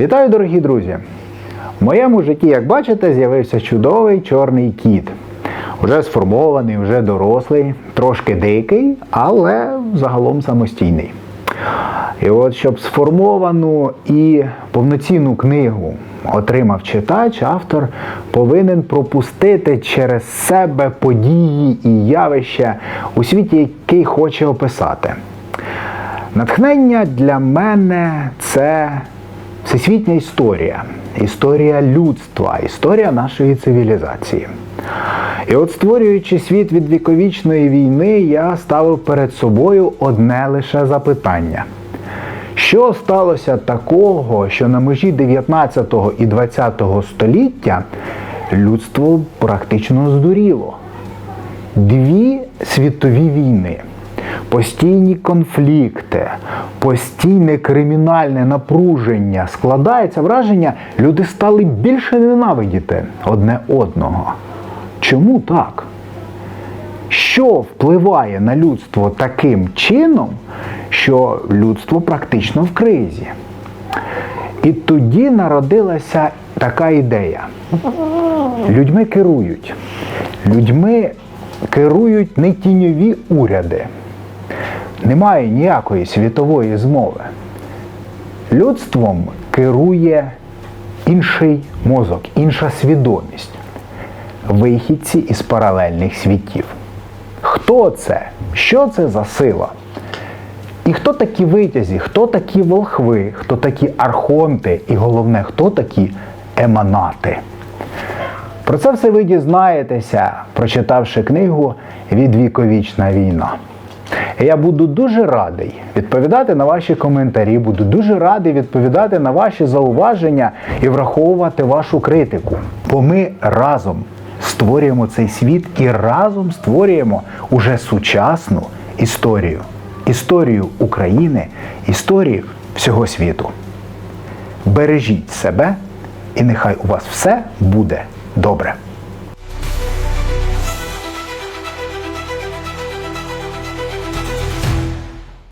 Вітаю, дорогі друзі! В моєму житті, як бачите, з'явився чудовий чорний кіт. Уже сформований, вже дорослий, трошки дикий, але загалом самостійний. І от щоб сформовану і повноцінну книгу отримав читач, автор повинен пропустити через себе події і явища у світі, який хоче описати. Натхнення для мене це всесвітня історія, історія людства, історія нашої цивілізації. І от створюючи світ від віковічної війни, я ставив перед собою одне лише запитання. Що сталося такого, що на межі 19 і 20 століття людство практично здуріло? Дві світові війни, постійні конфлікти, постійне кримінальне напруження. Складається враження, люди стали більше ненавидіти одне одного. Чому так? Що впливає на людство таким чином, що людство практично в кризі? І тоді народилася така ідея. Людьми керують. Людьми керують не тіньові уряди. Немає ніякої світової змови. Людством керує інший мозок, інша свідомість, вихідці із паралельних світів. Хто це? Що це за сила? І хто такі витязі, хто такі волхви, хто такі архонти, і головне, хто такі еманати? Про це все ви дізнаєтеся, прочитавши книгу Відвіковічна війна. Я буду дуже радий відповідати на ваші коментарі, буду дуже радий відповідати на ваші зауваження і враховувати вашу критику. Бо ми разом створюємо цей світ і разом створюємо уже сучасну історію. Історію України, історію всього світу. Бережіть себе, і нехай у вас все буде добре.